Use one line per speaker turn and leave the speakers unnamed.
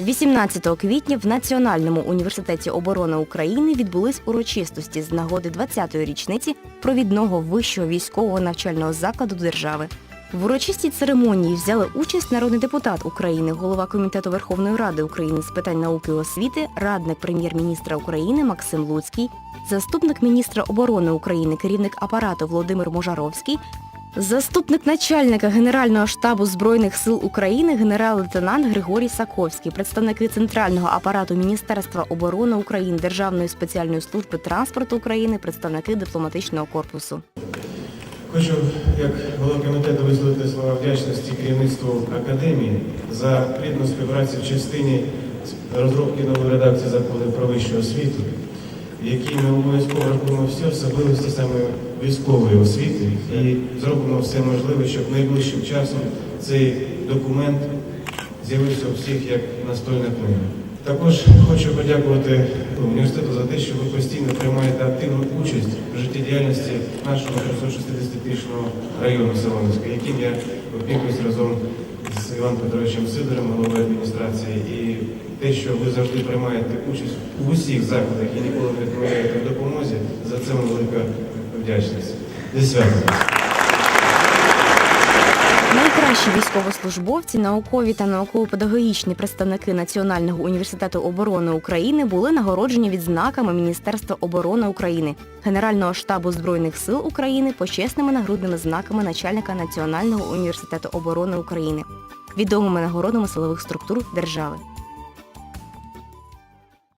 18 квітня в Національному університеті оборони України відбулись урочистості з нагоди 20-ї річниці провідного вищого військового навчального закладу держави. В урочистій церемонії взяли участь народний депутат України, голова комітету Верховної Ради України з питань науки і освіти, радник прем'єр-міністра України Максим Луцький, заступник міністра оборони України, керівник апарату Володимир Можаровський, Заступник начальника Генерального штабу Збройних сил України генерал-лейтенант Григорій Саковський, представники центрального апарату Міністерства оборони України, Державної спеціальної служби транспорту України, представники дипломатичного корпусу.
Хочу, як голова комітету, висловити слова вдячності керівництву академії за плідну співпрацю в частині розробки нової редакції закону про вищу освіту, в якій ми обов'язково рахуємо всі особливості саме військової освіти і зробимо все можливе, щоб найближчим часом цей документ з'явився у всіх як настольна книга. Також хочу подякувати університету за те, що ви постійно приймаєте активну участь в життєдіяльності нашого 360-тисячного району Солом'янська, яким я опікуюсь разом з Іваном Петровичем Сидором, головою адміністрації, і те, що ви завжди приймаєте участь у усіх заходах і ніколи не відмовляєте в допомозі, за це вам велика вдячність. Зі святом!
Найкращі військовослужбовці, наукові та науково-педагогічні представники Національного університету оборони України були нагороджені відзнаками Міністерства оборони України, Генерального штабу Збройних сил України, почесними нагрудними знаками начальника Національного університету оборони України, відомими нагородами силових структур держави.